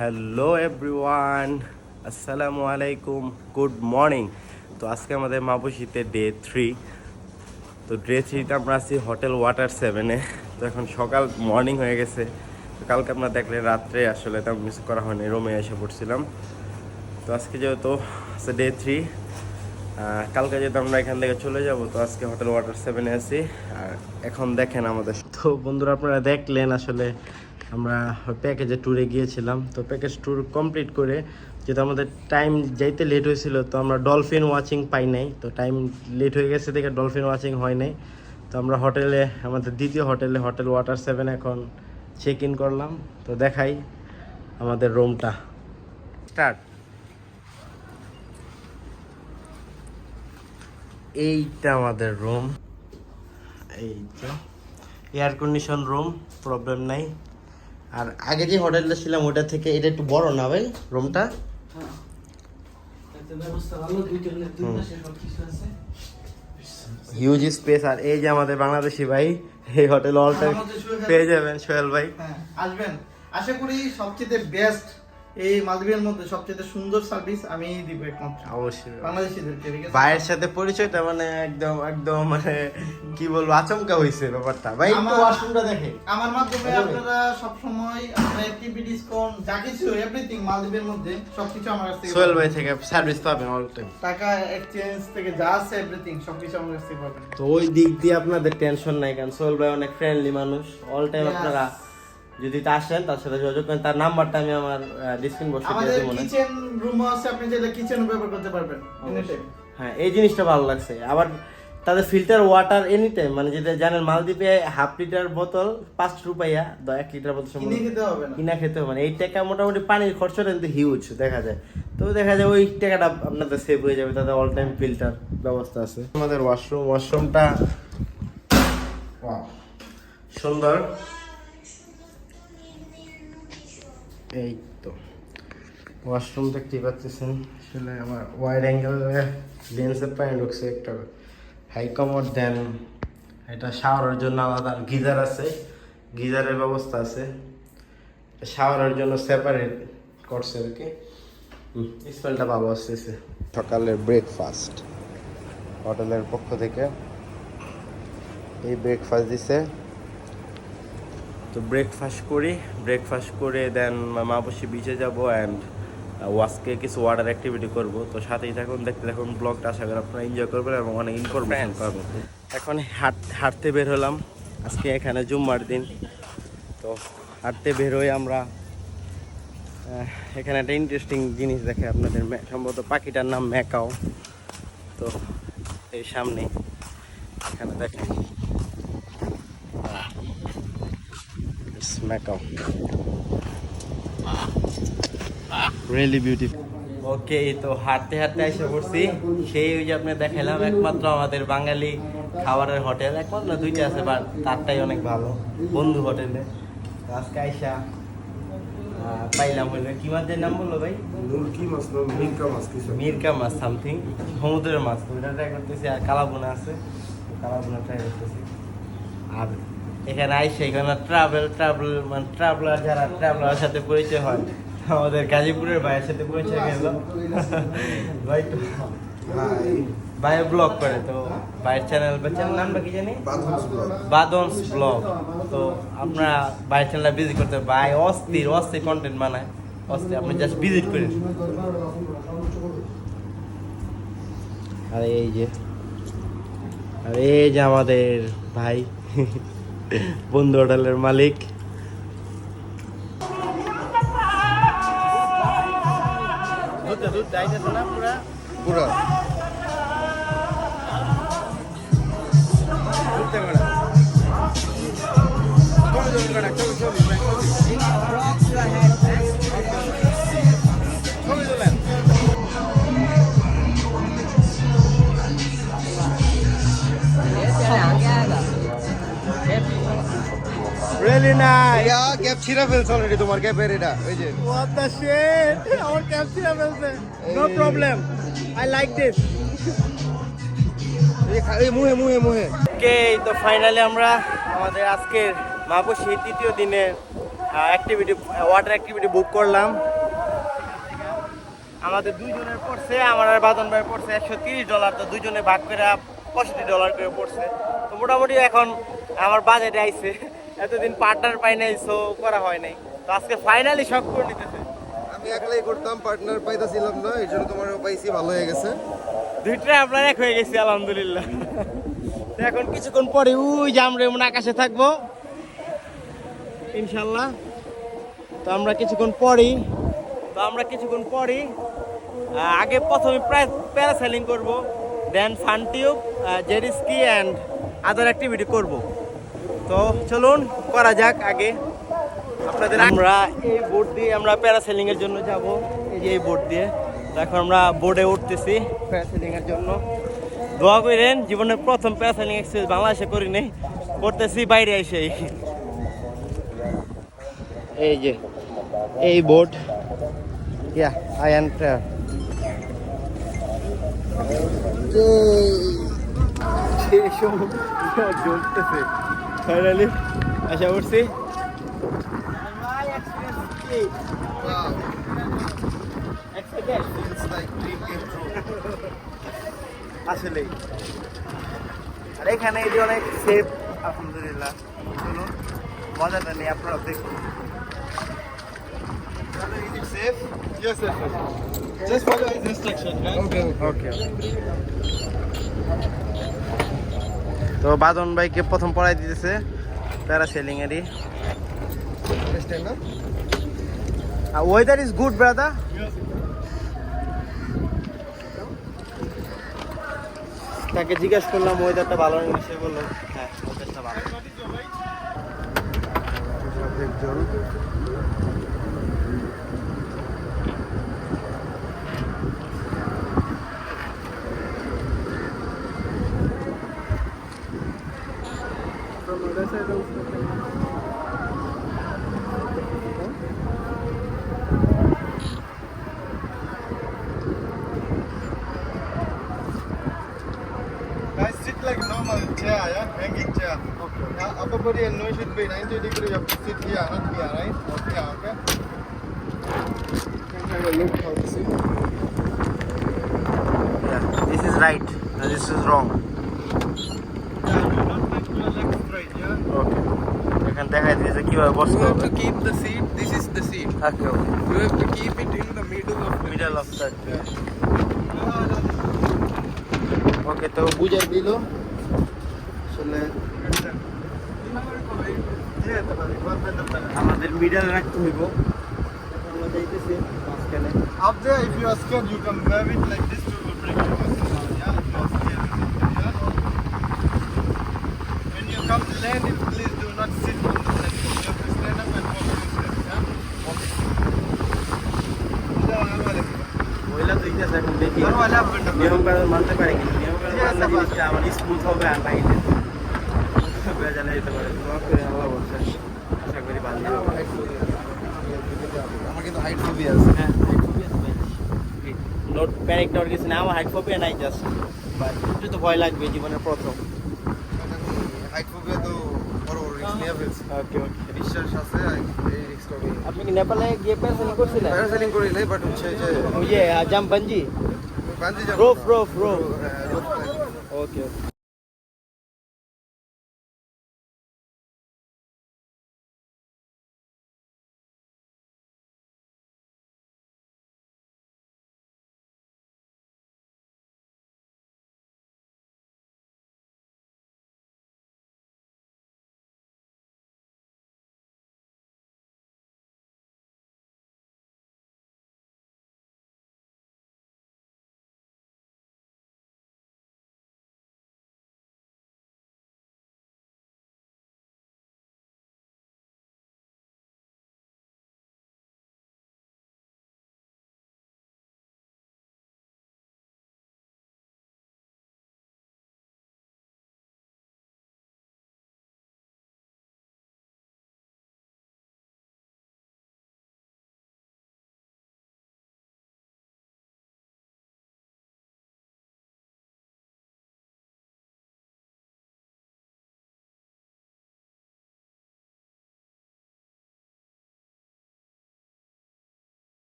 Hello everyone আসসালামু আলাইকুম good morning তো আজকে আমাদের মাবুশিতে ডে থ্রি তো ডে থ্রিতে আমরা আছি হোটেল ওয়াটার সেভেনে তো এখন সকাল মর্নিং হয়ে গেছে। তো কালকে আপনারা দেখলে রাত্রে আসলে তেমন মিস করা হয়নি রুমে এসে পড়ছিলাম। তো আজকে যেহেতু ডে থ্রি কালকে যেহেতু আমরা এখান থেকে চলে যাব, তো আজকে হোটেল ওয়াটার সেভেনে আছি। আর এখন দেখেন আমাদের তো বন্ধুরা আপনারা দেখলেন আসলে আমরা প্যাকেজে ট্যুরে গিয়েছিলাম। তো প্যাকেজ ট্যুর কমপ্লিট করে যেহেতু আমাদের টাইম যাইতে লেট হয়েছিল, তো আমরা ডলফিন ওয়াচিং পাই নাই। তো টাইম লেট হয়ে গেছে দেখে ডলফিন ওয়াচিং হয় নাই। তো আমরা হোটেলে আমাদের দ্বিতীয় হোটেলে হোটেল ওয়াটার সেভেন এখন চেক ইন করলাম। তো দেখাই আমাদের রুমটা স্টার্ট এইটা আমাদের রুম এইটা। এয়ার কন্ডিশন রুম প্রবলেম নাই। আর আগে যে হোটেলটা ছিলাম ওটা থেকে এটা একটু বড় না ভাই রুমটা? হিউজ স্পেস আর এই যে আমাদের বাংলাদেশি ভাই এই হোটেল অল টাইম আমাদের সোহেল ভাই। পেয়ে যাবেন সোহেল ভাই। হ্যাঁ, আসবেন। আশা করি সবচেয়ে বেস্ট এই মালদ্বীপের মধ্যে সবচেয়ে সুন্দর সার্ভিস আমি দিব একমাত্র। অবশ্যই। বাংলাদেশিদেরকে ঠিক আছে? ভাইয়ের সাথে পরিচয়টা মানে একদম একদম মানে কি বলব আচমকা ব্যাপারটা। ভাই একটু আমার- ওয়াশরুমটা দেখে। আমার মাধ্যমে আপনারা সব সময় আপনার কোন যা কিছু এভরিথিং মালদ্বীপের মধ্যে সবকিছু আমার কাছ থেকে সোহেল ভাই থেকে সার্ভিস পাবেন অল টাইম টাকা এক্সচেঞ্জ থেকে যা আছে এভরিথিং সবকিছু আমার কাছ থেকে পাবেন। তো ওই দিক দিয়ে আপনাদের টেনশন নাই কারণ সোহেল ভাই অনেক ফ্রেন্ডলি মানুষ অল টাইম. আপনারা যদি তা আসেন তার সাথে যোগাযোগ করেন। তার নাম্বারটা আমি আমার ডিসক্রিন বক্সে দিয়ে আমাদের কিচেন রুম আছে আপনি চাইলে কিচেন ব্যবহার করতে পারবেন হ্যাঁ এই জিনিসটা ভালো লাগছে। আবার তাদের ফিল্টার ওয়াটার এনি টাইম মানে যেটা জানেন মালদ্বীপে হাফ লিটার বোতল পাঁচ রুপাইয়া এক লিটার বোতল কিনে খেতে হবে না। কিনা খেতে হবে মানে এই টাকা মোটামুটি পানির খরচটা কিন্তু হিউজ দেখা যায়। তো দেখা যায় ওই টাকাটা আপনাদের সেভ হয়ে যাবে তাদের অল টাইম ফিল্টার ব্যবস্থা আছে। আমাদের ওয়াশরুম ওয়াশরুমটা সুন্দর। এই তো ওয়াশরুম দেখতে পাচ্ছেন, আসলে আমার ওয়াইড অ্যাঙ্গেল লেন্সের পায়ে ঢুকছে একটা হাই কমোড দেন এটা শাওয়ারের জন্য আলাদা গিজার আছে, গিজারের ব্যবস্থা আছে। শাওয়ারের জন্য সেপারেট করছে আর কি। স্মেলটা ভালো আসতেছে। সকালের ব্রেকফাস্ট হোটেলের পক্ষ থেকে এই ব্রেকফাস্ট দিছে। তো ব্রেকফাস্ট করি ব্রেকফাস্ট করে দেন মা বসে বিচে যাব অ্যান্ড ওয়াস্কে কিছু ওয়াটার অ্যাক্টিভিটি করব। তো সাথেই থাকুন দেখতে থাকুন ব্লগটা আশা করি আপনারা এনজয় করবেন এবং অনেক ইনফরমেশন পাবেন। এখন হাঁট হাঁটতে বের হলাম। আজকে এখানে জুম্মার দিন। তো হাঁটতে বের হয়ে আমরা। এখানে একটা ইন্টারেস্টিং জিনিস দেখে আপনাদের সম্ভবত পাখিটার নাম ম্যাকাও। তো এই সামনে এখানে দেখেন। Macau. Really beautiful. ওকে তো হাঁটতে হাঁটতে এসে পড়ছি। সেই ওই যে আপনি দেখালাম একমাত্র আমাদের বাঙালি খাবারের হোটেল। একমাত্র দুইটা আছে বাট তারটাই অনেক ভালো। বন্ধু হোটেলে। আজকে আইসা পাইলাম হইল কি মাছের নাম বলল ভাই? মুরগি মাছ মিরকা মাছ কিছু। মিরকা মাছ সামথিং সমুদ্রের মাছ। তো ওইটা ট্রাই করতেছি আর কালাবোনা আছে। কালাবোনা ট্রাই করতেছি। আর এখানে আইসে এখানে ট্রাভেল ট্রাভেল মানে ট্রাভেলার যারা ট্রাভেলার সাথে পরিচয় হয় আমাদের গাজীপুরের ভাইয়ের সাথে পরিচয় গেল। ভাই তো ভাই ব্লগ করে তো ভাইয়ের চ্যানেল বা চ্যানেল নামটা কি জানি? বাদনস ব্লগ তো আপনারা ভাইয়ের চ্যানেলটা ভিজিট করতে ভাই অস্থির অস্থির কন্টেন্ট বানায়। অস্থির আপনি জাস্ট ভিজিট করেন। আর এই যে আর এই যে আমাদের ভাই। বন্ধু হোটেলের মালিক পুরা Really nice. ইয়া গ্যাপ ছিঁড়া ফেলছ অলরেডি তোমার গ্যাপের এটা ওই যে। What the shit? আমার ক্যাপসিয়া ফেলছে। No problem I like this এই মুহে মুহে মুহে। ওকে তো ফাইনালি আমরা আমাদের আজকের মাপুসি তৃতীয় দিনের অ্যাক্টিভিটি ওয়াটার অ্যাক্টিভিটি বুক করলাম। আমাদের দুইজনের পড়ছে আমার আর বাদন ভাই পড়ছে একশো তিরিশ ডলার তো দুইজনে ভাগ করে পঁয়ষট্টি ডলার করে পড়ছে। তো মোটামুটি এখন আমার বাজেটে আইছে। এতদিন পার্টনার পাই নাই সো করা হয় নাই। তো আজকে ফাইনালি শখ করে নিতেছে। আমি একলাই করতাম পার্টনার পাইতাছিলাম না এই জন্য তোমার পাইছি ভালো হয়ে গেছে। দুইটাই আপনার এক হয়ে গেছি আলহামদুলিল্লাহ। তো এখন কিছুক্ষণ পরে ওই যে আমরা এমন আকাশে থাকব। ইনশাল্লাহ তো আমরা কিছুক্ষণ পরেই তো আমরা কিছুক্ষণ পরেই আগে প্রথমে প্রায় প্যারাসেলিং করব then fun tube jet ski and other activity করব। তো চলুন করা যাক আগে আপনাদের আমরা এই বোর্ড দিয়ে আমরা প্যারাসেলিং এর জন্য যাব এই যে এই বোট দিয়ে এখন আমরা বোর্ডে উঠতেছি প্যারাসেলিং এর জন্য দোয়া করেন জীবনের প্রথম প্যারাসেলিং এক্সপিরিয়েন্স বাংলাদেশে করি নেই করতেছি বাইরে এসে এই যে এই বোর্ড ইয়া আই এন্টার জ্বলতেছে ফাইনালি আশা করছি আসলে আর এখানে এটি অনেক সেফ আলহামদুলিল্লাহ চলুন মজাটা নেই আপনারা দেখুন Safe? Yes, yes. Just follow his instructions, right? Okay, okay. ওকে তো বাদন ভাইকে প্রথম পড়াই দিতেছে প্যারাসেলিং এরই Understand, no? Weather is good brother তাকে জিজ্ঞেস করলাম ওয়েদারটা ভালো নেই সে বলল হ্যাঁ ওয়েদারটা ভালো। একজন right? Yeah, this is right. No, this is wrong. ওকে এখানে দেখা দিয়েছে কীভাবে বসতে You have হবে to keep the seat. This is the seat. Okay okay You have to keep it in the middle of the middle of that Yeah. Okay তো বুঝাই দিল আসলে আমাদের মিডল রাখতে হইব আমরা যাইতেছি মাঝখানে Up there, if you are scared, you can wave it like this come to land, it, please do not sit on the platform. You have to stand up and walk on steps, yeah? Yeah, I'm ready. ওইলা তো ইতিহাস এখন দেখি Pero vale, aprende, নিয়ম কানুন মানতে পারি কিন্তু নিয়ম কানুন ঠিক আছে, মানলে বাস। জিনিসটা আমার স্মুথ হবে আর বাইরে বেজালে যেতে পারে দোয়া করে আল্লাহ বলছে আশা করি ভালো হবে আমার কিন্তু হাইট ফোবিয়া আছে হ্যাঁ নোট প্যানিক নোট কিছু না আমার হাইট ফোবিয়া নাই জাস্ট বাট একটু তো ভয় লাগবে জীবনের প্রথম হাইট ফোবিয়া তো বড় বড় রিস্ক নিয়ে ফেলছি ওকে ওকে বিশ্বাস আছে এই রিস্কটা আমি আপনি কি নেপালে গিয়ে প্যারাসেলিং করছিলেন প্যারাসেলিং করি নাই বাট হচ্ছে যে ওই যে jump bungee bungee jump rope rope rope হ্যাঁ রোপ ওকে ওকে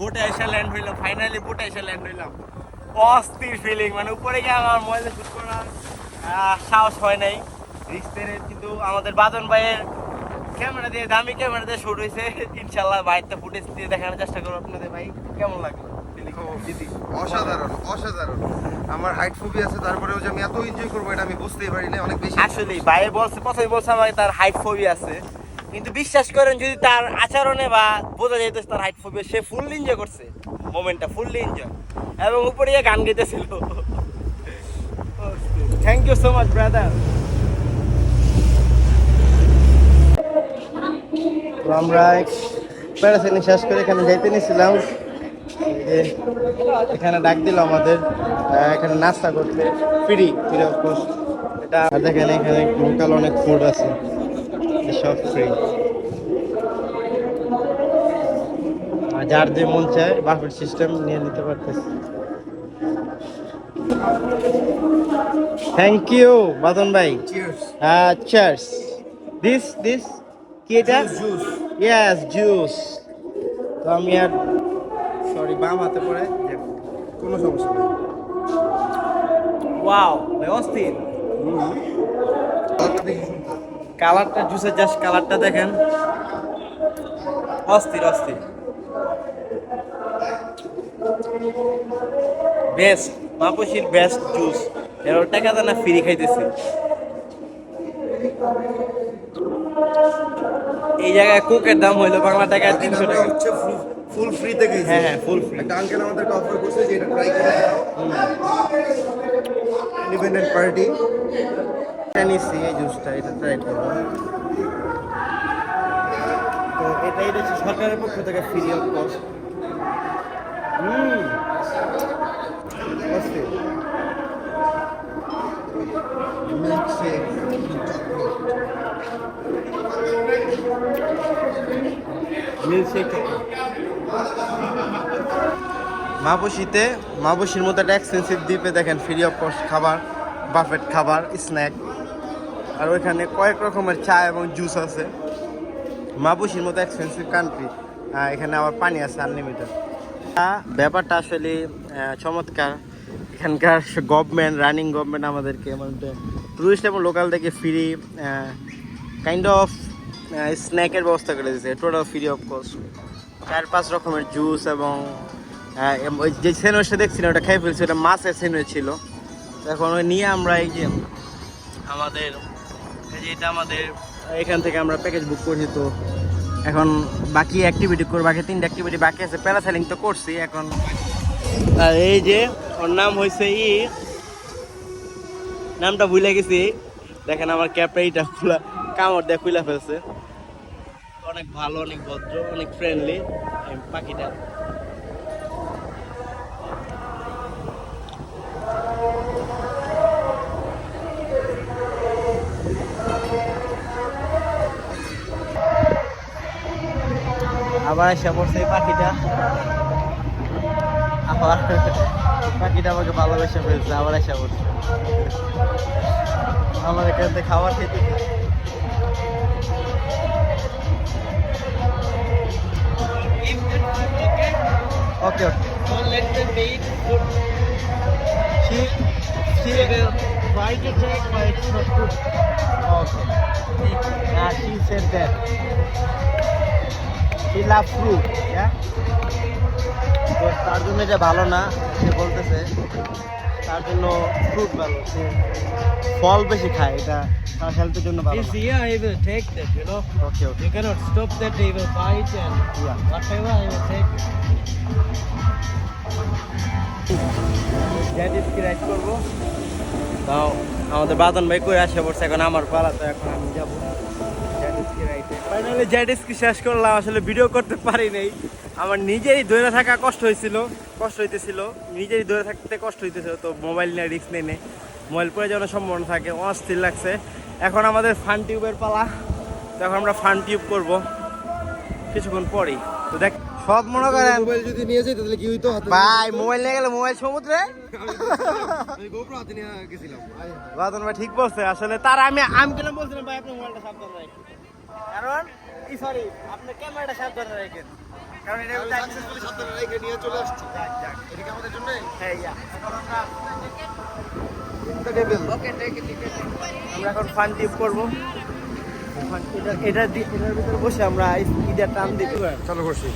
বোটে এসে ল্যান্ড হইলাম ফাইনালি বোটে এসে ল্যান্ড হইলাম। অস্থির ফিলিং মানে উপরে গিয়ে আমার মোবাইলে শুট করার সাহস হয় নাই। রিক্সের কিন্তু আমাদের বাদন ভাইয়ের ক্যামেরা দিয়ে দামি ক্যামেরা দিয়ে শুট হয়েছে ইনশাল্লাহ বাড়িতে ফুটেজ দিয়ে দেখানোর চেষ্টা করব আপনাদের ভাই। কেমন লাগল অসাধারণ অসাধারণ। আমার হাইট ফুবি আছে তারপরেও যে আমি এত এনজয় করব এটা আমি বুঝতেই পারি না অনেক বেশি। আসলে ভাই বলছে প্রথমে বলছে আমাকে তার হাইট ফোবি আছে। কিন্তু বিশ্বাস করেন, যদি তার আচরণে বা বোঝা যাইতেছে তার হাইট ফোবি সে ফুল এনজয় করছে মোমেন্টটা ফুললি এনজয় এবং উপরে গিয়ে গান গাইতেছিল। Thank you so much brother আমরা প্যারাসেলিং শেষ করে এখানে যাইতে নিয়েছিলাম এখানে ডাক দিল আমাদের এখানে নাস্তা করতে। ফ্রি ফ্রি অফ কস্ট এটা দেখেন এখানে লোকাল অনেক ফুড আছে। সব ফ্রি আর যার যে মন চায় বাফেট সিস্টেম নিয়ে নিতে পারতেছে। থ্যাংক ইউ বাদন ভাই। চার্স দিস দিস কি এটা? জুস ইয়েস জুস তো আমি আর সরি বাম হাতে পড়ে কোনো সমস্যা নেই। ওয়াও ভাই অস্থির। কালারটা জুসের জাস্ট কালারটা দেখেন। অস্থির অস্থির। বেস্ট মাপুসির বেস্ট জুস এর টাকা না ফ্রি খাইতেছি। এই জায়গায় কোকের দাম হইল বাংলা টাকায় তিনশো টাকা। হচ্ছে ফুল ফ্রি থেকে হ্যাঁ হ্যাঁ ফুল ফ্রি একটা আঙ্কেল আমাদেরকে অফার করছে যে এটা ট্রাই করে ইন্ডিপেন্ডেন্ট পার্টি নিচ্ছি, এই জুসটা, এটা ট্রাই করব। তো এটা এটা হচ্ছে সরকারের পক্ষ থেকে free of cost hmm milkshake. মাবসিতে, মাবসির মতো একটা এক্সপেন্সিভ দ্বীপে দেখেন ফ্রি অফ কস্ট খাবার বাফেট খাবার স্ন্যাক আর ওইখানে কয়েক রকমের চা এবং জুস আছে। মাবুসির মতো এক্সপেন্সিভ কান্ট্রি এখানে আবার পানি আছে আনলিমিটেড ব্যাপারটা আসলে চমৎকার। এখানকার গভর্নমেন্ট রানিং গভর্নমেন্ট আমাদেরকে মানে টুরিস্ট এবং লোকাল থেকে ফ্রি কাইন্ড অফ স্ন্যাকের ব্যবস্থা করে দিয়েছে। টোটাল ফ্রি অফ কস্ট চার, পাঁচ রকমের জুস এবং ওই যে সেনোসে দেখছিলাম, ওটা খেয়ে ফেলছি, ওটা মাছের সেনো ছিল। এখন ওই নিয়ে আমরা এই যে আমাদের যে এটা আমাদের, এখান থেকে আমরা প্যাকেজ বুক করছি তো এখন বাকি অ্যাক্টিভিটি করব। বাকি তিনটা অ্যাক্টিভিটি বাকি আছে। প্যারাসাইলিং তো করছি এখন। আর এই যে ওর নাম হয়েছে ই নামটা ভুলে গেছি। দেখেন আমার ক্যাপটা এইটা খোলা কামড় দিয়ে খুলে ফেলছে। অনেক ভালো, অনেক ভদ্র, অনেক ফ্রেন্ডলি পাখিটা। আবার এসে পড়ছে এই পাখিটা আবার পাখিটা আমাকে ভালোবেসে ফেলছে আবার এসে পড়ছে আমার এখান থেকে খাবার খেতে ওকে ওকে Don't let them eat food. she she will try to take it's not good okay yeah she said that love fruit yeah তো তার জন্য এটা ভালো না সে বলতেছে তার জন্য ফ্রুট ভালো সে ফল বেশি খায় এটা তার হেলথের জন্য ভালো This year I will take that, you know. Okay okay You cannot stop that, they will bite and Yeah. whatever I will take. Jet ski ride করব তাও আমাদের বাদন ভাই করে আসে পড়ছে এখন আমার পালা তো এখন আমি যাব ফাইনালি জেট স্কি শেষ করলাম আসলে ভিডিও করতে পারি নাই। আমার নিজেরই ধরে থাকা কষ্ট হয়েছিল কষ্ট হইতেছিল নিজেরই ধরে থাকতে কষ্ট হইতেছিল তো মোবাইল নিয়ে রিস্ক নেই নেই মোবাইল পরে যাওয়ার সম্ভাবনা থাকে অস্থির লাগছে। এখন আমাদের ফান টিউবের পালা তো এখন আমরা ফান টিউব করব কিছুক্ষণ পরেই। তো দেখ সব মনে করেন মোবাইল যদি নিয়ে যাই তাহলে কি হইতো ভাই মোবাইল নিয়ে গেলে মোবাইল সমুদ্রে? আমি গোপ্রো হাতে নিয়ে গেছিলাম। বাদন ভাই ঠিক বলছে আসলে তার আমি আমি কেন বলছিলাম ভাই আপনি মোবাইলটা সাবধানে রাখেন। কারণ এই সরি আপনি ক্যামেরাটা সাবধানে রাখেন কারণ এটা আমি সাবধানে রেখে নিয়ে চলে আসছি। এটা কি আমাদের জন্যে? হ্যাঁ ইয়া এখন আমরা The devil. ওকে আমরা এখন ফান টিপ করব এটা এটা দি- এটার ভিতরে বসে আমরা ঈদের টান দিতে চালু করছি